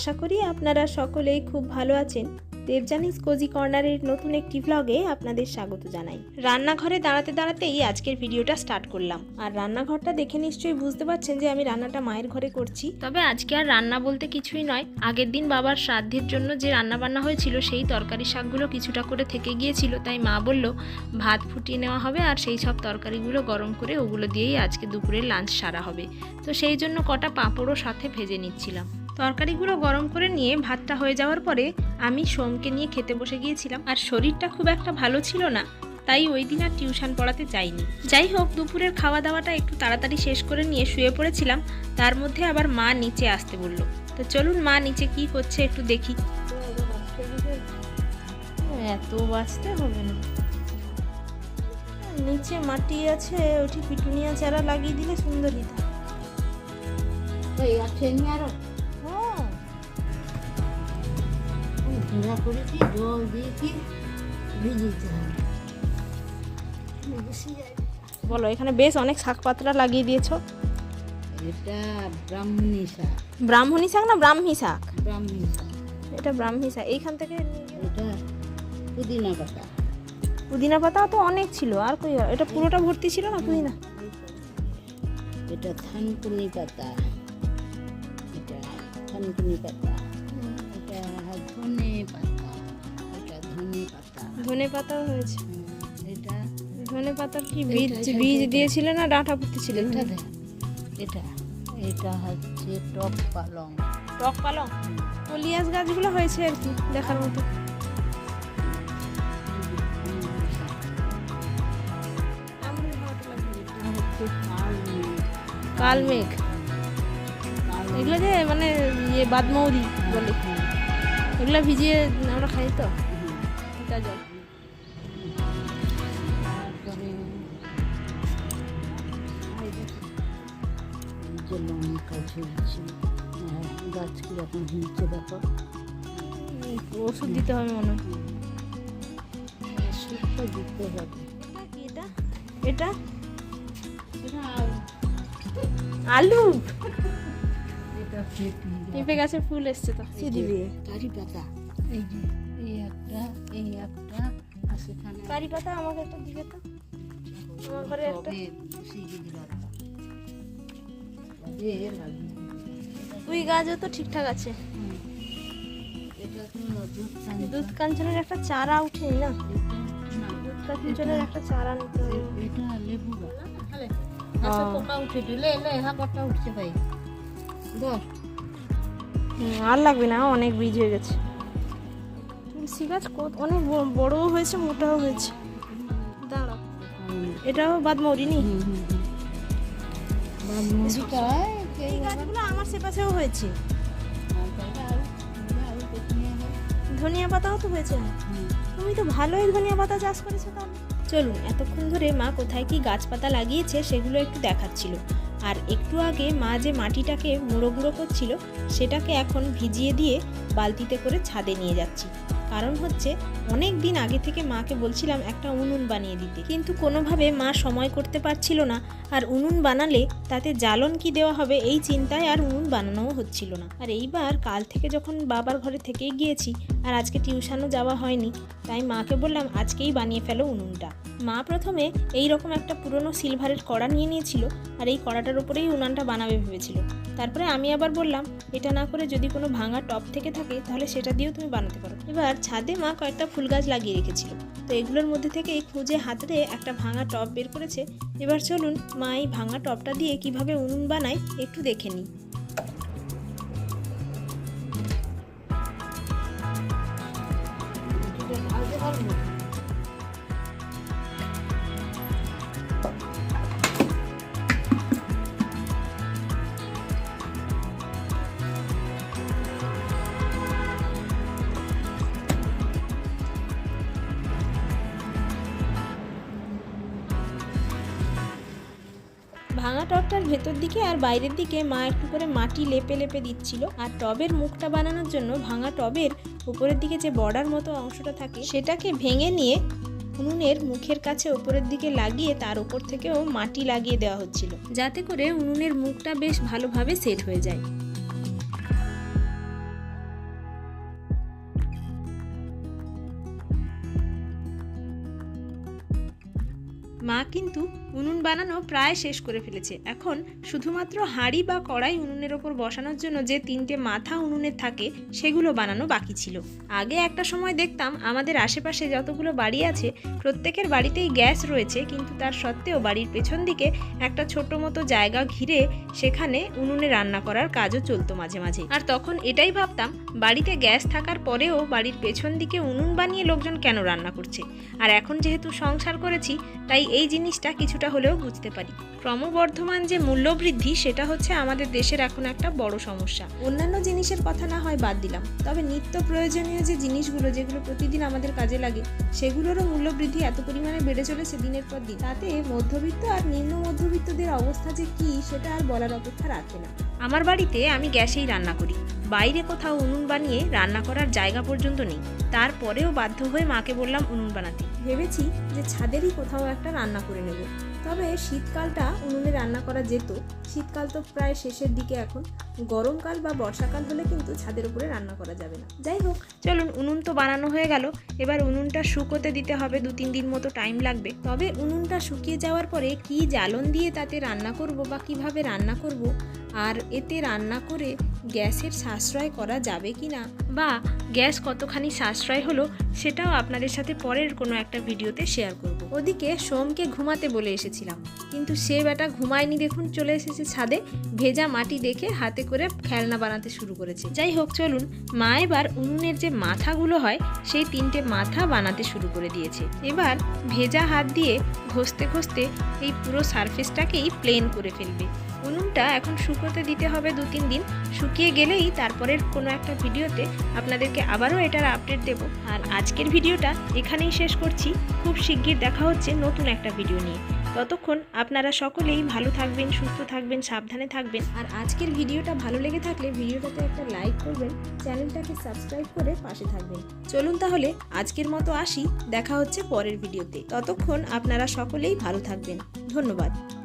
আশা করি আপনারা সকলেই খুব ভালো আছেন। দেবজানিস কোজি কর্নারের নতুন একটি ভ্লগে আপনাদের স্বাগত জানাই। রান্নাঘরে দাঁড়াতে দাঁড়াতেই আজকের ভিডিওটা স্টার্ট করলাম। আর রান্নাঘরটা দেখে নিশ্চয়ই বুঝতে পারছেন যে আমি রান্নাটা মায়ের ঘরে করছি। তবে আজকে আর রান্না বলতে কিছুই নয়। আগের দিন বাবার শ্রাদ্ধের জন্য যে রান্না বান্না হয়েছিল, সেই তরকারি শাকগুলো কিছুটা করে থেকে গিয়েছিল। তাই মা বলল, ভাত ফুটিয়ে নেওয়া হবে আর সেই সব তরকারিগুলো গরম করে ওগুলো দিয়েই আজকে দুপুরের লাঞ্চ সারা হবে। তো সেই জন্য কটা পাঁপড়ও সাথে ভেজে নিচ্ছিলাম। তরকারিগুলো গরম করে নিয়ে ভাতটা হয়ে যাওয়ার পরে আমি সোমকে নিয়ে খেতে বসে গিয়েছিলাম আর শরীরটা খুব একটা ভালো ছিল না তাই ওই দিন আর টিউশন পড়াতে যাইনি। যাই হোক দুপুরের খাওয়া দাওয়াটা একটু তাড়াতাড়ি শেষ করে নিয়ে শুয়ে পড়েছিলাম তার মধ্যে আবার মা নিচে আসতে বলল। তো চলুন মা নিচে কি করছে একটু দেখি। এত বাঁচতে হবে না। নিচে মাটি আছে ওটি পিটুনিয়া চারা লাগিয়ে দিলে সুন্দরই থাকে ঘোরা করেছি জল বেশি যায়। বলো এখানে বেশ অনেক শাক পাতলা লাগিয়ে দিয়েছ। এটা ব্রাহ্মণী শাক। ব্রাহ্মণী শাক না ব্রাহ্মী শাক? ব্রাহ্মণী শাক। এটা ব্রাহ্মী শাক। এইখান থেকে এটা পুদিনা পাতা। পুদিনা পাতা তো অনেক ছিল আর কই এটা পুরোটা ভর্তি ছিল না পুদিনা? এটা থানকুনি পাতা। এটা থানকুনি পাতা। ধনে পাতাও হয়েছে। এটা ধনে পাতার কি বীজ বীজ এটা। দিয়েছিলে না? ডাঁটা পুঁতেছিল এটা এটা এটা হচ্ছে টক পালং। টক পালং? কলিয়াস গাছগুলো হয়েছে আর কি দেখার মতো। কাল মেঘ এগুলো যে মানে ইয়ে বাদমৌরি বলে। এগুলো ভিজিয়ে আমরা খাই তো? জল ঝুলছে গাছ কীরকম হিলছে দেখো ওষুধ দিতে হবে মনে হয়। ওষুধটা দিতে হবে এটা? এটা আলু? এটা পেঁপে পেঁপে গাছে ফুল এসছে তো। দিবি কারি পাতা। এই যে এই একটা এই একটা আর সেখানে কারি পাতা আমাকে একটা দিবে তো। আমার ঘরে একটা। কুই গাছও তো ঠিকঠাক আছে। হুম। এটা তো দুধ কাঞ্চনের একটা চারা উঠেনি না না দুধ কাঞ্চনের একটা চারা নিতে হবে। এটা লেবু গাছ। পোকা উঠে দিলে এলে হাঁপাটা উঠছে ভাই। ধর হুম, আর লাগবে না অনেক বীজ হয়ে গেছে। তুলসী গাছ কত অনেক ব- বড়ও হয়েছে মোটাও হয়েছে। দাঁড়াও। এটাও বাদ নি গাছগুলো আমার সে পাশেও হয়েছে। ধনিয়া পাতাও তো হয়েছে তুমি তো ভালোই ধনিয়া পাতা চাষ করেছ চলুন, এতক্ষণ ধরে মা কোথায় কি গাছপাতা লাগিয়েছে সেগুলো একটু দেখাচ্ছিল। আর একটু আগে মা যে মাটিটাকে মুড়ো গুঁড়ো করছিল, সেটাকে এখন ভিজিয়ে দিয়ে বালতিতে করে ছাদে নিয়ে যাচ্ছি। কারণ হচ্ছে অনেক দিন আগে থেকে মাকে বলছিলাম একটা উনুন বানিয়ে দিতে। কিন্তু কোনোভাবে মা সময় করতে পারছিল না আর উনুন বানালে তাতে জ্বালন কি দেওয়া হবে এই চিন্তায় আর উনুন বানানোও হচ্ছিল না। আর এইবার কাল থেকে যখন বাবার ঘরে থেকেই গিয়েছি আর আজকে টিউশনও যাওয়া হয়নি, তাই মাকে বললাম আজকেই বানিয়ে ফেলো উনুনটা। মা প্রথমে এই রকম একটা পুরনো সিলভারের কড়া নিয়ে নিয়েছিল আর এই কড়াটার উপরেই উনানটা বানাবে ভেবেছিল। তারপরে আমি আবার বললাম, এটা না করে যদি কোনো ভাঙা টপ থেকে থাকে, তাহলে সেটা দিয়েও তুমি বানাতে পারো। এবার ছাদে মা কয়েকটা ফুল গাছ লাগিয়ে রেখেছিল। তো এগুলোর মধ্যে থেকে খুঁজে হাতড়ে একটা ভাঙা টপ বের করেছে। এবার চলুন মা এই ভাঙা টপটা দিয়ে কীভাবে উনুন বানায় একটু দেখে নিই। ভাঙা টবটার ভেতর দিকে আর বাইরের দিকে মা একটু করে মাটি লেপে লেপে দিচ্ছিল। আর টবের মুখটা বানানোর জন্য ভাঙা টবের উপরের দিকে যে বর্ডার মতো অংশটা থাকে, সেটাকে ভেঙে নিয়ে উনুনের মুখের কাছে ওপরের দিকে লাগিয়ে তার উপর থেকেও মাটি লাগিয়ে দেওয়া হচ্ছিল। যাতে করে উনুনের মুখটা বেশ ভালোভাবে সেট হয়ে যায়। মা কিন্তু উনুন বানানো প্রায় শেষ করে ফেলেছে। এখন শুধুমাত্র হাঁড়ি বা কড়াই উনুনের ওপর বসানোর জন্য যে তিনটে মাথা উনুনের থাকে, সেগুলো বানানো বাকি ছিল। আগে একটা সময় দেখতাম আমাদের আশেপাশে যতগুলো বাড়ি আছে, প্রত্যেকের বাড়িতেই গ্যাস রয়েছে, কিন্তু তার সত্ত্বেও বাড়ির পেছন দিকে একটা ছোট মতো জায়গা ঘিরে সেখানে উনুনে রান্না করার কাজও চলতো মাঝে মাঝে। আর তখন এটাই ভাবতাম, বাড়িতে গ্যাস থাকার পরেও বাড়ির পেছন দিকে উনুন বানিয়ে লোকজন কেন রান্না করছে? আর এখন যেহেতু সংসার করেছি, তাই এই জিনিসটা কিছুটা হলেও বুঝতে পারি। ক্রমবর্ধমান যে মূল্যবৃদ্ধি, সেটা হচ্ছে আমাদের দেশের এখন একটা বড় সমস্যা। অন্যান্য জিনিসের কথা না হয় বাদ দিলাম। তবে নিত্য প্রয়োজনীয় যে জিনিসগুলো, যেগুলো প্রতিদিন আমাদের কাজে লাগে, সেগুলোরও মূল্যবৃদ্ধি এত পরিমাণে বেড়ে চলেছে দিনের পর দিন। তাতে মধ্যবিত্ত আর নিম্ন মধ্যবিত্তদের অবস্থা যে কী, সেটা আর বলার অপেক্ষা রাখে না। আমার বাড়িতে আমি গ্যাসেই রান্না করি। বাইরে কোথাও উনুন বানিয়ে রান্না করার জায়গা পর্যন্ত নেই। তারপরেও বাধ্য হয়ে মাকে বললাম উনুন বানাতে। ভেবেছি যে ছাদেরই কোথাও একটা রান্না করে নেব। তবে শীতকালটা উনুনে রান্না করা যেত। শীতকাল তো প্রায় শেষের দিকে এখন। গরমকাল বা বর্ষাকাল হলে কিন্তু ছাদের উপরে রান্না করা যাবে না। যাই হোক, চলুন উনুন তো বানানো হয়ে গেল। এবার উনুনটা শুকোতে দিতে হবে, দু তিন দিন মতো টাইম লাগবে। তবে উনুনটা শুকিয়ে যাওয়ার পরে কি জ্বালন দিয়ে তাতে রান্না করব বা কীভাবে রান্না করব? আর এতে রান্না করে গ্যাসের সাশ্রয় করা যাবে কি না? বা গ্যাস কতখানি সাশ্রয় হলো সেটাও আপনাদের সাথে পরের কোনো একটা ভিডিওতে শেয়ার করব। ওদিকে সোমকে ঘুমাতে বলে এসেছিলাম। কিন্তু সে বেটা ঘুমায়নি দেখুন চলে এসেছে ছাদে ভেজা মাটি দেখে হাতে করে খেলনা বানাতে শুরু করেছে। যাই হোক চলুন। মা এবার উনুনের যে মাথাগুলো হয় সেই তিনটে মাথা বানাতে শুরু করে দিয়েছে। এবার ভেজা হাত দিয়ে ঘষতে ঘষতে এই পুরো সারফেসটাকেই প্লেন করে ফেলবে। উনুনটা এখন শুকোতে দিতে হবে দু তিন দিন। শুকিয়ে গেলেই তারপরের কোনো একটা ভিডিওতে আপনাদেরকে আবারও এটার আপডেট দেব। আর আজকের ভিডিওটা এখানেই শেষ করছি। খুব শিগগির দেখা হচ্ছে নতুন একটা ভিডিও নিয়ে। ততক্ষণ আপনারা সকলেই ভালো থাকবেন, সুস্থ থাকবেন, সাবধানে থাকবেন। আর আজকের ভিডিওটা ভালো লেগে থাকলে ভিডিওটাতে একটা লাইক করবেন, চ্যানেলটাকে সাবস্ক্রাইব করে পাশে থাকবেন। চলুন তাহলে আজকের মতো আসি। দেখা হচ্ছে পরের ভিডিওতে। ততক্ষণ আপনারা সকলেই ভালো থাকবেন। ধন্যবাদ।